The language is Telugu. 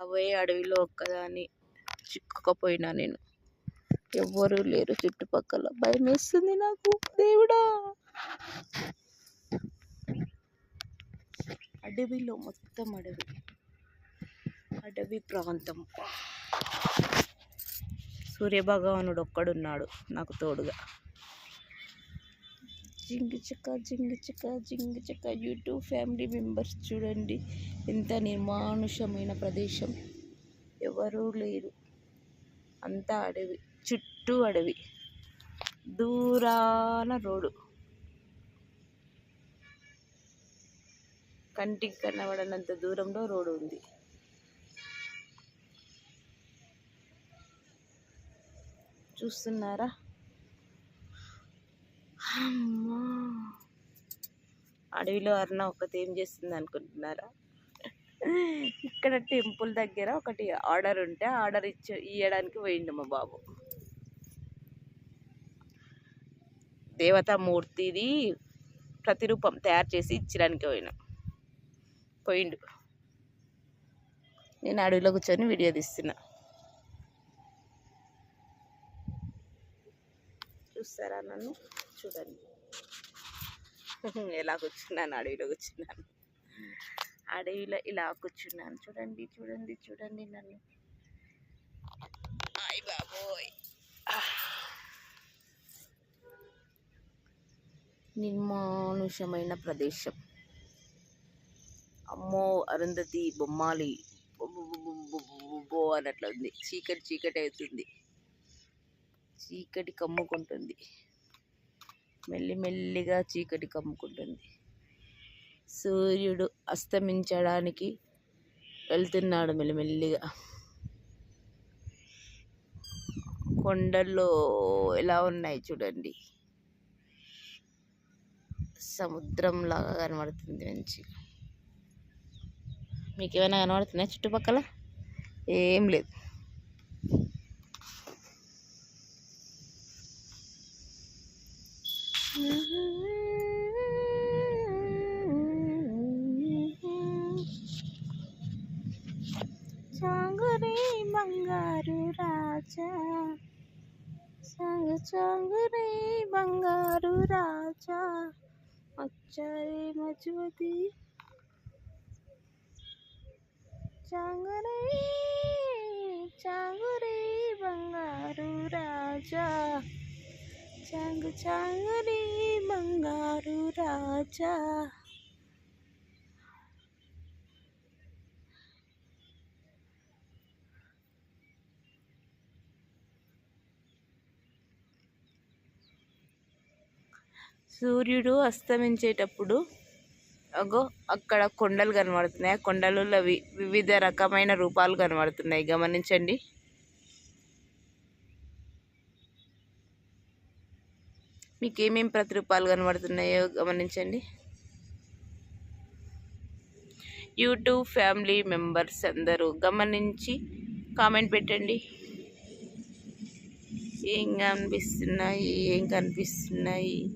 అవే అడవిలో ఒక్కదాన్ని చిక్కుకపోయినా నేను. ఎవ్వరూ లేరు చుట్టుపక్కల. భయం వేస్తుంది నాకు. దేవుడా! అడవిలో మొత్తం అడవి. అడవి ప్రాంతం. సూర్యభగవానుడు ఒక్కడున్నాడు నాకు తోడుగా. జింగి చిక్క జింగి చిక్క జింగి చెక్క యూట్యూబ్ ఫ్యామిలీ మెంబర్స్ చూడండి. ఎంత నిర్మానుషమైన ప్రదేశం. ఎవరూ లేరు. అంతా అడవి చుట్టూ అడవి. దూరాన రోడ్డు. కంటికి కనబడనంత దూరంలో రోడ్డు ఉంది. చూస్తున్నారా? అమ్మా! అడవిలో అర్ణ ఒకటి ఏం చేస్తుంది అనుకుంటున్నారా ఇక్కడ టెంపుల్ దగ్గర ఒకటి ఆర్డర్ ఉంటే ఆర్డర్ ఇచ్చి ఇవ్వడానికి పోయిండు మా బాబు. దేవతామూర్తిది ప్రతిరూపం తయారు చేసి ఇచ్చడానికి పోయినా. పోయిండు. నేను అడవిలో కూర్చొని వీడియో తీస్తున్నా. చూస్తారా నన్ను? చూడండి. ఎలా కూర్చున్నాను అడవిలో కూర్చున్నాను. అడవిలో ఇలా కూర్చున్నాను. చూడండి చూడండి చూడండి నన్ను. అయ్ బాబోయ్. నిర్మానుషమైన ప్రదేశం. అమ్మో అరుంధతి బొమ్మాలి. బో అన్నట్లు ఉంది. చీకటి చీకటి అవుతుంది చీకటి కమ్ముకుంటుంది. మెల్లి మెల్లిగా చీకటి కమ్ముకుంటుంది. సూర్యుడు అస్తమించడానికి వెళ్తున్నాడు మెల్లిమెల్లిగా. కొండల్లో ఎలా ఉన్నాయి చూడండి. సముద్రం లాగా కనబడుతుంది మంచిగా. మీకు ఏమైనా కనబడుతున్నాయి చుట్టుపక్కల? ఏం లేదు. చాంగురే బంగారు రాజా సాంగు చాంగురే బంగారు రాజా వచ్చారే మజువతి చాంగురే చాంగురే బంగారు రాజా చాంగు చాంగురే బంగారు రాజా సూర్యుడు అస్తమించేటప్పుడు అగో అక్కడ కొండలు కనబడుతున్నాయి. ఆ కొండలలో వి- వివిధ రకమైన రూపాలు కనబడుతున్నాయి. గమనించండి. మీకు ఏమేమి ప్రతిరూపాలు కనబడుతున్నాయో గమనించండి. యూట్యూబ్ ఫ్యామిలీ మెంబర్స్ అందరూ గమనించి కామెంట్ పెట్టండి. ఏం కనిపిస్తున్నాయి? ఏం కనిపిస్తున్నాయి?